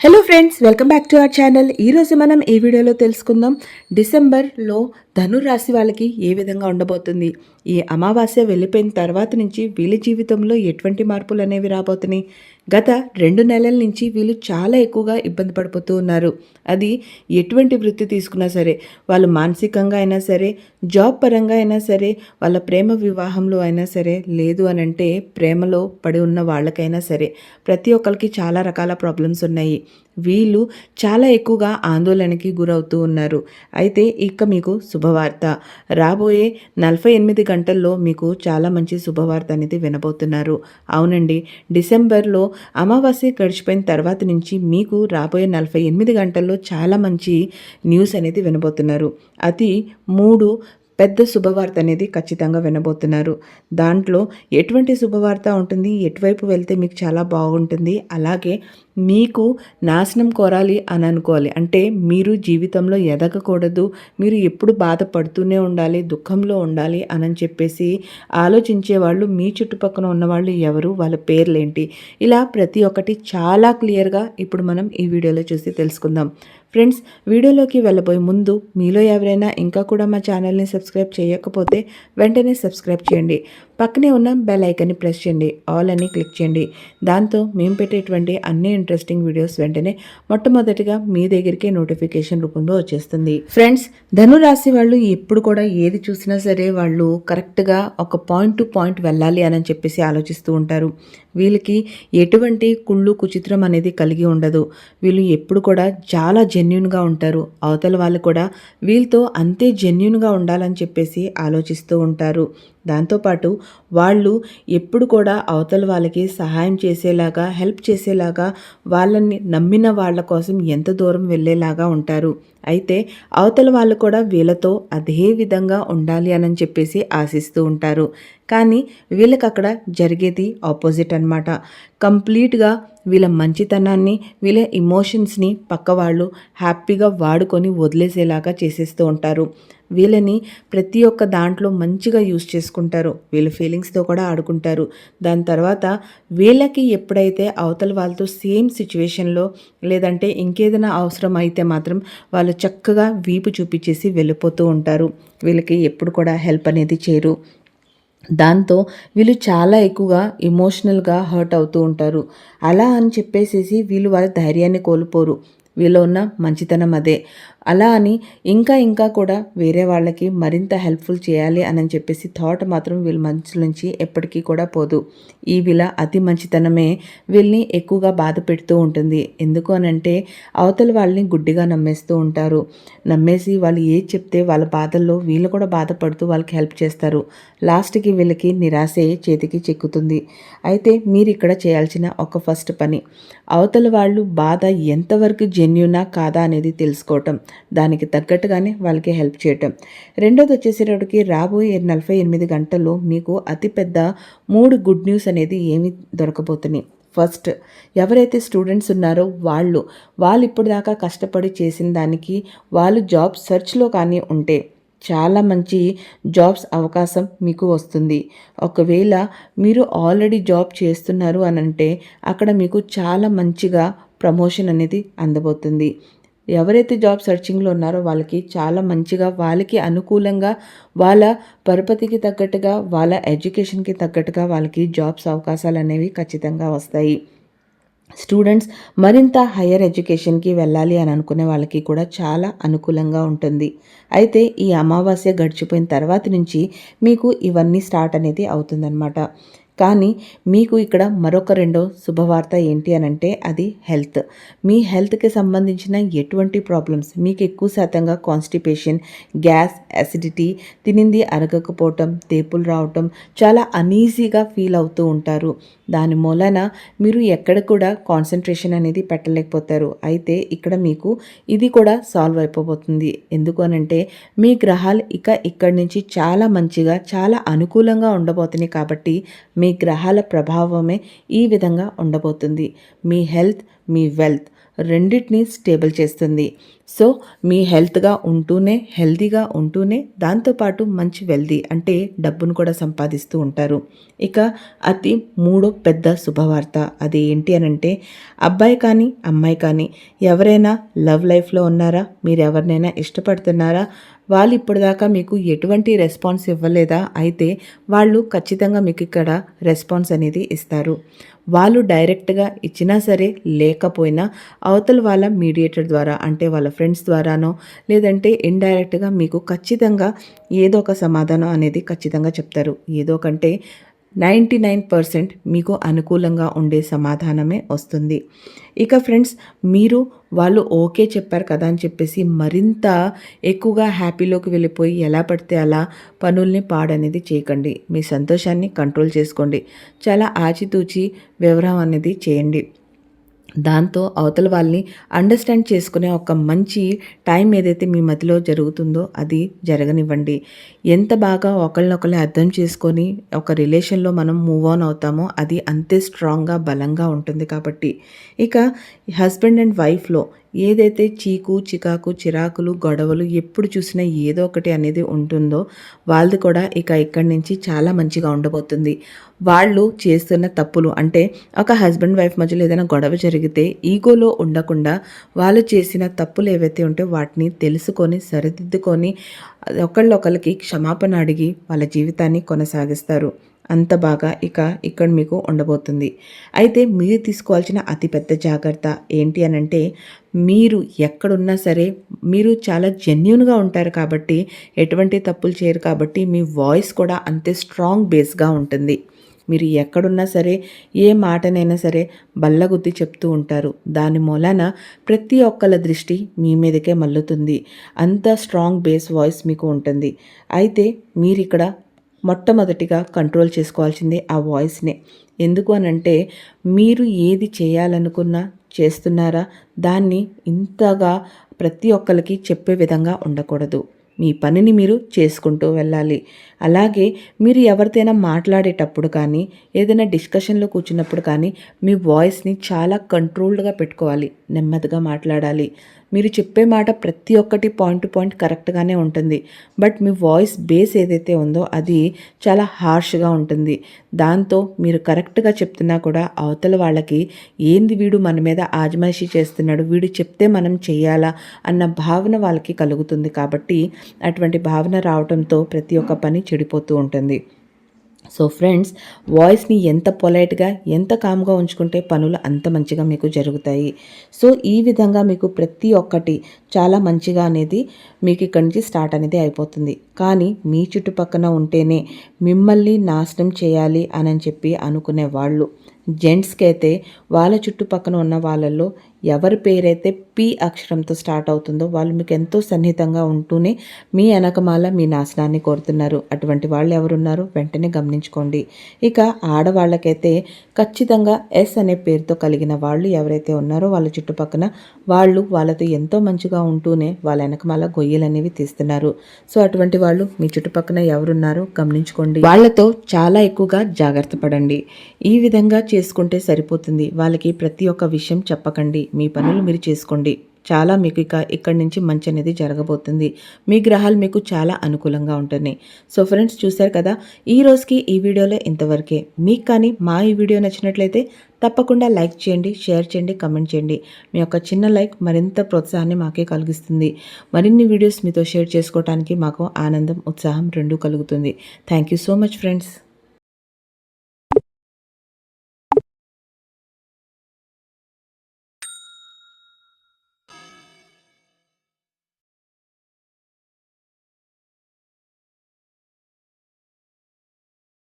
Hello friends welcome back to our channel ఈరోజు మనం ఈ వీడియోలో తెలుసుకుందాం డిసెంబర్లో ధను రాశి వాళ్ళకి ఏ విధంగా ఉండబోతుంది? ఈ అమావాస్య వెళ్ళిపోయిన తర్వాత నుంచి వీళ్ళ జీవితంలో ఎటువంటి మార్పులు అనేవి రాబోతున్నాయి? గత రెండు నెలల నుంచి వీళ్ళు చాలా ఎక్కువగా ఇబ్బంది పడిపోతూ ఉన్నారు. అది ఎటువంటి వృత్తి తీసుకున్నా సరే వాళ్ళు మానసికంగా అయినా సరే జాబ్ పరంగా అయినా సరే వాళ్ళ ప్రేమ వివాహంలో అయినా సరే లేదు అని అంటే ప్రేమలో పడి ఉన్న వాళ్ళకైనా సరే ప్రతి ఒక్కరికి చాలా రకాల ప్రాబ్లమ్స్ ఉన్నాయి. వీళ్ళు చాలా ఎక్కువగా ఆందోళనకి గురవుతూ ఉన్నారు. అయితే ఇక మీకు శుభవార్త. రాబోయే నలభై ఎనిమిది గంటల్లో మీకు చాలా మంచి శుభవార్త అనేది వినబోతున్నారు. అవునండి డిసెంబర్లో అమావాస్య గడిచిపోయిన తర్వాత నుంచి మీకు రాబోయే నలభై ఎనిమిది గంటల్లో చాలా మంచి న్యూస్ అనేది వినబోతున్నారు. అది మూడు పెద్ద శుభవార్త అనేది ఖచ్చితంగా వినబోతున్నారు. దాంట్లో ఎటువంటి శుభవార్త ఉంటుంది ఎటువైపు వెళ్తే మీకు చాలా బాగుంటుంది అలాగే మీకు నాశనం కోరాలి అని అనుకోవాలి. అంటే మీరు జీవితంలో ఎదగకూడదు. మీరు ఎప్పుడు బాధపడుతూనే ఉండాలి దుఃఖంలో ఉండాలి అని చెప్పేసి ఆలోచించే వాళ్ళు మీ చుట్టుపక్కల ఉన్నవాళ్ళు ఎవరు వాళ్ళ పేర్లేంటి? ఇలా ప్రతి ఒక్కటి చాలా క్లియర్గా ఇప్పుడు మనం ఈ వీడియోలో చూసి తెలుసుకుందాం. ఫ్రెండ్స్ వీడియోలోకి వెళ్ళబోయే ముందు మీలో ఎవరైనా ఇంకా కూడా మా ఛానల్ని సబ్స్క్రైబ్ చేయకపోతే వెంటనే సబ్స్క్రైబ్ చేయండి. పక్కనే ఉన్న బెల్ ఐకన్ని ప్రెస్ చేయండి. ఆల్ అని క్లిక్ చేయండి. దాంతో మేము పెట్టేటువంటి అన్ని ఇంట్రెస్టింగ్ వీడియోస్ వెంటనే మొట్టమొదటిగా మీ దగ్గరికి నోటిఫికేషన్ రూపంలో వచ్చేస్తుంది. ఫ్రెండ్స్ ధనురాశి వాళ్ళు ఎప్పుడు కూడా ఏది చూసినా సరే వాళ్ళు కరెక్ట్గా ఒక పాయింట్ టు పాయింట్ వెళ్ళాలి అని చెప్పేసి ఆలోచిస్తూ ఉంటారు. వీళ్ళకి ఎటువంటి కుళ్ళు కుచిత్రం అనేది కలిగి ఉండదు. వీళ్ళు ఎప్పుడు కూడా చాలా జెన్యున్గా ఉంటారు. అవతల వాళ్ళు కూడా వీళ్ళతో అంతే జెన్యున్గా ఉండాలని చెప్పేసి ఆలోచిస్తూ ఉంటారు. దాంతోపాటు వాళ్ళు ఎప్పుడు కూడా అవతల వాళ్ళకి సహాయం చేసేలాగా హెల్ప్ చేసేలాగా వాళ్ళని నమ్మిన వాళ్ళ కోసం ఎంత దూరం వెళ్ళేలాగా ఉంటారు. అయితే అవతల వాళ్ళు కూడా వీళ్ళతో అదే విధంగా ఉండాలి అని చెప్పేసి ఆశిస్తూ ఉంటారు. కానీ వీళ్ళకి అక్కడ జరిగేది ఆపోజిట్ అనమాట కంప్లీట్గా వీళ్ళ మంచితనాన్ని వీళ్ళ ఇమోషన్స్ని పక్క వాళ్ళు హ్యాపీగా వాడుకొని వదిలేసేలాగా చేసేస్తూ ఉంటారు. వీళ్ళని ప్రతి ఒక్క దాంట్లో మంచిగా యూజ్ చేసుకుంటారు. వీళ్ళ ఫీలింగ్స్తో కూడా ఆడుకుంటారు. దాని తర్వాత వీళ్ళకి ఎప్పుడైతే అవతల వాళ్ళతో సేమ్ సిచ్యువేషన్లో లేదంటే ఇంకేదైనా అవసరం అయితే మాత్రం వాళ్ళు చక్కగా వీపు చూపించేసి వెళ్ళిపోతూ ఉంటారు. వీళ్ళకి ఎప్పుడు కూడా హెల్ప్ అనేది చేయరు. దాంతో వీళ్ళు చాలా ఎక్కువగా ఎమోషనల్గా హర్ట్ అవుతూ ఉంటారు. అలా అని చెప్పేసేసి వీళ్ళు వాళ్ళ ధైర్యాన్ని కోల్పోరు. వీళ్ళు ఉన్న మంచితనం అదే. అలా అని ఇంకా ఇంకా కూడా వేరే వాళ్ళకి మరింత హెల్ప్ఫుల్ చేయాలి అని చెప్పేసి థాట్ మాత్రం వీళ్ళ మనసు నుంచి ఎప్పటికీ కూడా పోదు. ఈ వీళ్ళ అతి మంచితనమే వీళ్ళని ఎక్కువగా బాధ పెడుతూ ఉంటుంది. ఎందుకు అనంటే అవతల వాళ్ళని గుడ్డిగా నమ్మేస్తూ ఉంటారు. నమ్మేసి వాళ్ళు ఏది చెప్తే వాళ్ళ బాధల్లో వీళ్ళు కూడా బాధపడుతూ వాళ్ళకి హెల్ప్ చేస్తారు. లాస్ట్కి వీళ్ళకి నిరాశే చేతికి చెక్కుతుంది. అయితే మీరు ఇక్కడ చేయాల్సిన ఒక ఫస్ట్ పని అవతల వాళ్ళు బాధ ఎంతవరకు జెన్యునా కాదా అనేది తెలుసుకోవటం. దానికి తగ్గట్టుగానే వాళ్ళకి హెల్ప్ చేయటం. రెండోది వచ్చేసేటప్పటికి రాబోయే నలభై ఎనిమిది గంటల్లో మీకు అతిపెద్ద మూడు గుడ్ న్యూస్ అనేది ఏమి దొరకబోతున్నాయి. ఫస్ట్ ఎవరైతే స్టూడెంట్స్ ఉన్నారో వాళ్ళు వాళ్ళు ఇప్పుడు దాకా కష్టపడి చేసిన దానికి వాళ్ళు జాబ్ సెర్చ్లో కానీ ఉంటే చాలా మంచి జాబ్స్ అవకాశం మీకు వస్తుంది. ఒకవేళ మీరు ఆల్రెడీ జాబ్ చేస్తున్నారు అని అంటే అక్కడ మీకు చాలా మంచిగా ప్రమోషన్ అనేది అందబోతుంది. ఎవరైతే జాబ్ సెర్చింగ్లో ఉన్నారో వాళ్ళకి చాలా మంచిగా వాళ్ళకి అనుకూలంగా వాళ్ళ పరపతికి తగ్గట్టుగా వాళ్ళ ఎడ్యుకేషన్కి తగ్గట్టుగా వాళ్ళకి జాబ్స్ అవకాశాలు అనేవి ఖచ్చితంగా వస్తాయి. స్టూడెంట్స్ మరింత హయ్యర్ ఎడ్యుకేషన్కి వెళ్ళాలి అని అనుకునే వాళ్ళకి కూడా చాలా అనుకూలంగా ఉంటుంది. అయితే ఈ అమావాస్య గడిచిపోయిన తర్వాత నుంచి మీకు ఇవన్నీ స్టార్ట్ అనేది అవుతుందన్నమాట. కానీ మీకు ఇక్కడ మరొక రెండో శుభవార్త ఏంటి అని అంటే అది హెల్త్. మీ హెల్త్కి సంబంధించిన ఎటువంటి ప్రాబ్లమ్స్ మీకు ఎక్కువ శాతంగా కాన్స్టిపేషన్ గ్యాస్ అసిడిటీ తినింది అరగకపోవటం తేపులు రావటం చాలా అనీజీగా ఫీల్ అవుతూ ఉంటారు. దాని మూలన మీరు ఎక్కడ కూడా కాన్సన్ట్రేషన్ అనేది పెట్టలేకపోతారు. అయితే ఇక్కడ మీకు ఇది కూడా సాల్వ్ అయిపోబోతుంది. ఎందుకు అనంటే మీ గ్రహాలు ఇక ఇక్కడి నుంచి చాలా మంచిగా చాలా అనుకూలంగా ఉండబోతున్నాయి కాబట్టి మీ మీ గ్రహాల ప్రభావమే ఈ విధంగా ఉండబోతుంది. మీ హెల్త్ మీ వెల్త్ రెండింటినీ స్టేబుల్ చేస్తుంది. సో మీ హెల్త్గా ఉంటూనే హెల్తీగా ఉంటూనే దాంతోపాటు మంచి వెల్దీ అంటే డబ్బును కూడా సంపాదిస్తూ ఉంటారు. ఇక అతి మూడో పెద్ద శుభవార్త అది ఏంటి అని అంటే అబ్బాయి కానీ అమ్మాయి కానీ ఎవరైనా లవ్ లైఫ్లో ఉన్నారా? మీరు ఎవరినైనా ఇష్టపడుతున్నారా? వాళ్ళు ఇప్పటిదాకా మీకు ఎటువంటి రెస్పాన్స్ ఇవ్వలేదా? అయితే వాళ్ళు ఖచ్చితంగా మీకు ఇక్కడ రెస్పాన్స్ అనేది ఇస్తారు. వాళ్ళు డైరెక్ట్గా ఇచ్చినా సరే లేకపోయినా అవతల వాళ్ళ మీడియేటర్ ద్వారా అంటే వాళ్ళ ఫ్రెండ్స్ ద్వారానో లేదంటే ఇండైరెక్ట్గా మీకు ఖచ్చితంగా ఏదో ఒక సమాధానం అనేది ఖచ్చితంగా చెప్తారు. ఏదో కంటే నైంటీ నైన్ పర్సెంట్ మీకు అనుకూలంగా ఉండే సమాధానమే వస్తుంది. ఇక ఫ్రెండ్స్ మీరు వాళ్ళు ఓకే చెప్పారు కదా అని చెప్పేసి మరింత ఎక్కువగా హ్యాపీలోకి వెళ్ళిపోయి ఎలా పడితే అలా పనుల్ని పాడనేది చేయకండి. మీ సంతోషాన్ని కంట్రోల్ చేసుకోండి. చాలా ఆచితూచి వివరం అనేది చేయండి. దాంతో అవతల వాళ్ళని అండర్స్టాండ్ చేసుకునే ఒక మంచి టైం ఏదైతే మీ మధ్యలో జరుగుతుందో అది జరగనివ్వండి. ఎంత బాగా ఒకళ్ళనొకళ్ళు అర్థం చేసుకొని ఒక రిలేషన్లో మనం మూవ్ ఆన్ అవుతామో అది అంతే స్ట్రాంగ్గా బలంగా ఉంటుంది కాబట్టి. ఇక హస్బెండ్ అండ్ వైఫ్లో ఏదైతే చీకు చికాకు చిరాకులు గొడవలు ఎప్పుడు చూసినా ఏదో ఒకటి అనేది ఉంటుందో వాళ్ళది కూడా ఇక ఇక్కడి నుంచి చాలా మంచిగా ఉండబోతుంది. వాళ్ళు చేస్తున్న తప్పులు అంటే ఒక హస్బెండ్ వైఫ్ మధ్యలో ఏదైనా గొడవ జరిగితే ఈగోలో ఉండకుండా వాళ్ళు చేసిన తప్పులు ఏవైతే ఉంటే వాటిని తెలుసుకొని సరిదిద్దుకొని ఒకళ్ళొకరికి క్షమాపణ అడిగి వాళ్ళ జీవితాన్ని కొనసాగిస్తారు. అంత బాగా ఇక ఇక్కడ మీకు ఉండబోతుంది. అయితే మీరు తీసుకోవాల్సిన అతిపెద్ద జాగ్రత్త ఏంటి అని అంటే మీరు ఎక్కడున్నా సరే మీరు చాలా జెన్యున్గా ఉంటారు కాబట్టి ఎటువంటి తప్పులు చేయరు కాబట్టి మీ వాయిస్ కూడా అంతే స్ట్రాంగ్ బేస్గా ఉంటుంది. మీరు ఎక్కడున్నా సరే ఏ మాటనైనా సరే బల్లగుద్ది చెప్తూ ఉంటారు. దాని మూలాన ప్రతి ఒక్కళ్ళ దృష్టి మీ మీదకే మల్లుతుంది అంత స్ట్రాంగ్ బేస్ వాయిస్ మీకు ఉంటుంది. అయితే మీరు ఇక్కడ మొట్టమొదటిగా కంట్రోల్ చేసుకోవాల్సిందే ఆ వాయిస్నే ఎందుకు అనంటే మీరు ఏది చేయాలనుకున్నా చేస్తున్నారా దాన్ని ఇంతగా ప్రతి ఒక్కరికి చెప్పే విధంగా ఉండకూడదు. మీ పనిని మీరు చేసుకుంటూ వెళ్ళాలి. అలాగే మీరు ఎవరితోనైనా మాట్లాడేటప్పుడు కానీ ఏదైనా డిస్కషన్లో కూర్చున్నప్పుడు కానీ మీ వాయిస్ని చాలా కంట్రోల్డ్గా పెట్టుకోవాలి నెమ్మదిగా మాట్లాడాలి. మీరు చెప్పే మాట ప్రతి ఒక్కటి పాయింట్ టు పాయింట్ కరెక్ట్గానే ఉంటుంది. బట్ మీ వాయిస్ బేస్ ఏదైతే ఉందో అది చాలా హార్ష్గా ఉంటుంది. దాంతో మీరు కరెక్ట్గా చెప్తున్నా కూడా అవతల వాళ్ళకి ఏంది వీడు మన మీద ఆజమాయిషి చేస్తున్నాడు? వీడు చెప్తే మనం చేయాలా అన్న భావన వాళ్ళకి కలుగుతుంది కాబట్టి అటువంటి భావన రావడంతో ప్రతి ఒక్క పని చెడిపోతూ ఉంటుంది. సో ఫ్రెండ్స్ వాయిస్ని ఎంత పొలైట్గా ఎంత కామ్గా ఉంచుకుంటే పనులు అంత మంచిగా మీకు జరుగుతాయి. సో ఈ విధంగా మీకు ప్రతి ఒక్కటి చాలా మంచిగా అనేది మీకు ఇక్కడి నుంచి స్టార్ట్ అనేది అయిపోతుంది. కానీ మీ చుట్టుపక్కన ఉంటేనే మిమ్మల్ని నాశనం చేయాలి అని చెప్పి అనుకునే వాళ్ళు జెంట్స్కి అయితే వాళ్ళ చుట్టుపక్కన ఉన్న వాళ్ళల్లో ఎవరి పేరైతే పి అక్షరంతో స్టార్ట్ అవుతుందో వాళ్ళు మీకు ఎంతో సన్నిహితంగా ఉంటూనే మీ వెనకమాల మీ నాశనాన్ని కోరుతున్నారు. అటువంటి వాళ్ళు ఎవరున్నారో వెంటనే గమనించుకోండి. ఇక ఆడవాళ్ళకైతే ఖచ్చితంగా ఎస్ అనే పేరుతో కలిగిన వాళ్ళు ఎవరైతే ఉన్నారో వాళ్ళ చుట్టుపక్కన వాళ్ళు వాళ్ళతో ఎంతో మంచిగా ఉంటూనే వాళ్ళ వెనకమాల గొయ్యలు అనేవి తీస్తున్నారు. సో అటువంటి వాళ్ళు మీ చుట్టుపక్కన ఎవరున్నారో గమనించుకోండి. వాళ్ళతో చాలా ఎక్కువగా జాగ్రత్త పడండి. ఈ విధంగా చేసుకుంటే సరిపోతుంది. వాళ్ళకి ప్రతి ఒక్క విషయం చెప్పకండి. మీ పనులు మీరు చేసుకోండి. చాలా మీకు ఇక ఇక్కడి నుంచి మంచి అనేది జరగబోతుంది. మీ గ్రహాలు మీకు చాలా అనుకూలంగా ఉంటున్నాయి. సో ఫ్రెండ్స్ చూశారు కదా? ఈ రోజుకి ఈ వీడియోలో ఇంతవరకే. మీకు కానీ మా ఈ వీడియో నచ్చినట్లయితే తప్పకుండా లైక్ చేయండి షేర్ చేయండి కమెంట్ చేయండి. మీ యొక్క చిన్న లైక్ మరింత ప్రోత్సాహాన్ని మాకే కలిగిస్తుంది మరిన్ని వీడియోస్ మీతో షేర్ చేసుకోవడానికి మాకు ఆనందం ఉత్సాహం రెండూ కలుగుతుంది. Thank you so much friends.